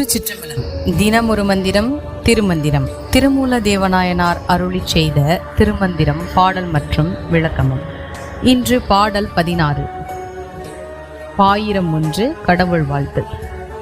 திருச்சிற்றம்பலம். தினமொரு மந்திரம் திருமந்திரம். திருமூல தேவநாயனார் அருளி செய்த திருமந்திரம் பாடல் மற்றும் விளக்கமும். இன்று பாடல் பதினாறு. பாயிரம் ஒன்று கடவுள் வாழ்த்து.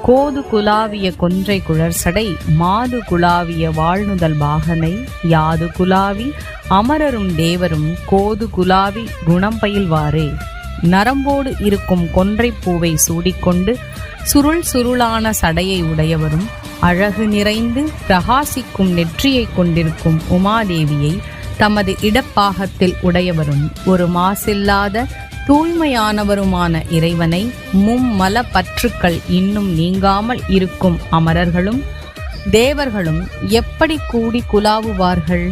கோது குலாவிய கொன்றை குழற்சடை மாது குலாவிய வாழ்நுதல் பாகனை யாது குலாவி அமரரும் தேவரும் கோது குலாவி குணம் பயில்வாரே. நரம்போடு இருக்கும் கொன்றை பூவை சூடிக்கொண்டு சுருள் சுருளான சடையை உடையவரும் அழகு நிறைந்து பிரகாசிக்கும் நெற்றியை கொண்டிருக்கும் உமாதேவியை தமது இடப்பாகத்தில் உடையவரும் ஒரு மாசில்லாத தூய்மையானவருமான இறைவனை மும்மல பற்றுக்கள் இன்னும் நீங்காமல் இருக்கும் அமரர்களும் தேவர்களும் எப்படி கூடி குலாவுவார்கள்?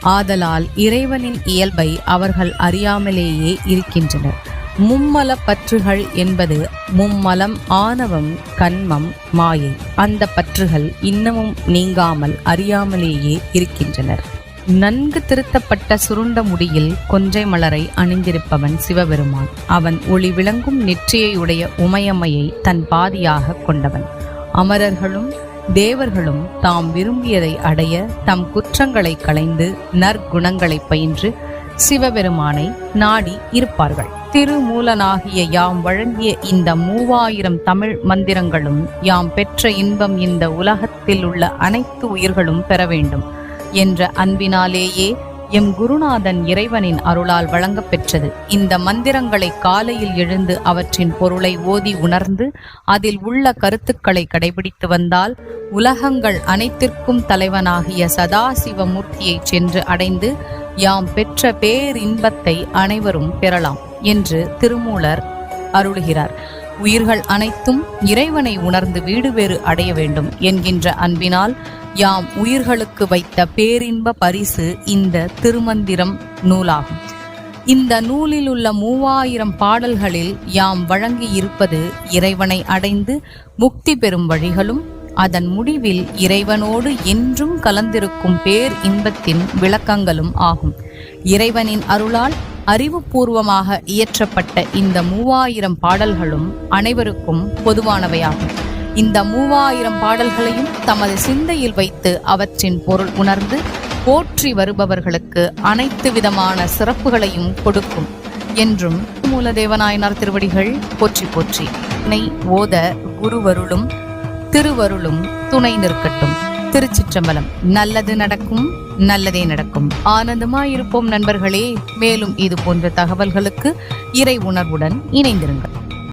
ஆதலால் இறைவனின் இயல்பை அவர்கள் அறியாமலேயே இருக்கின்றனர். மும்மல பற்றுகள் என்பது மும்மலம் ஆணவம் கண்மம் மாயை. அந்த பற்றுகள் இன்னமும் நீங்காமல் அறியாமலேயே இருக்கின்றனர். நன்கு திருத்தப்பட்ட சுருண்ட முடியில் கொன்றை மலரை அணிந்திருப்பவன் சிவபெருமான். அவன் ஒளி விளங்கும் நெற்றியையுடைய உமையம்மையை தன் பாதியாக கொண்டவன். அமரர்களும் தேவர்களும் தாம் விரும்பியதை அடைய தம் குற்றங்களை களைந்து நற்குணங்களை பயின்று சிவபெருமானை நாடி இருப்பார்கள். திருமூலனாகிய யாம் வழங்கிய இந்த மூவாயிரம் தமிழ் மந்திரங்களும் யாம் பெற்ற இன்பம் இந்த உலகத்தில் உள்ள அனைத்து உயிர்களும் பெற வேண்டும் என்ற அன்பினாலேயே எம் குருநாதன் இறைவனின் அருளால் வழங்கப் பெற்றது. இந்த மந்திரங்களை காலையில் எழுந்து அவற்றின் பொருளை ஓதி உணர்ந்து அதில் உள்ள கருத்துக்களை கடைபிடித்து வந்தால் உலகங்கள் அனைத்திற்கும் தலைவனாகிய சதாசிவமூர்த்தியை சென்று அடைந்து யாம் பெற்ற பேரின்பத்தை அனைவரும் பெறலாம் என்று திருமூலர் அருளுகிறார். உயிர்கள் அனைத்தும் இறைவனை உணர்ந்து வீடு வேறு அடைய வேண்டும் என்கின்ற அன்பினால் யாம் உயிர்களுக்கு வைத்த பேரின்ப பரிசு இந்த திருமந்திரம் நூலாகும். இந்த நூலில் உள்ள மூவாயிரம் பாடல்களில் யாம் வழங்கி இருப்பது இறைவனை அடைந்து முக்தி பெறும் வழிகளும் அதன் முடிவில் இறைவனோடு என்றும் கலந்திருக்கும் பேர் இன்பத்தின் விளக்கங்களும் ஆகும். இறைவனின் அருளால் அறிவுபூர்வமாக இயற்றப்பட்ட இந்த மூவாயிரம் பாடல்களும் அனைவருக்கும் பொதுவானவையாகும். இந்த மூவாயிரம் பாடல்களையும் தமது சிந்தையில் வைத்து அவற்றின் பொருள் உணர்ந்து போற்றி வருபவர்களுக்கு அனைத்து விதமான சிறப்புகளையும் கொடுக்கும் என்றும் மூலதேவநாயனார் திருவடிகள் போற்றி போற்றி. ஓத குருவருளும் திருவருளும் துணை நிற்கட்டும். திருச்சிற்றம்பலம். நல்லது நடக்கும் நல்லதே நடக்கும். ஆனந்தமாயிருப்போம் நண்பர்களே. மேலும் இது போன்ற தகவல்களுக்கு இறை உணர்வுடன் இணைந்திருங்கள்.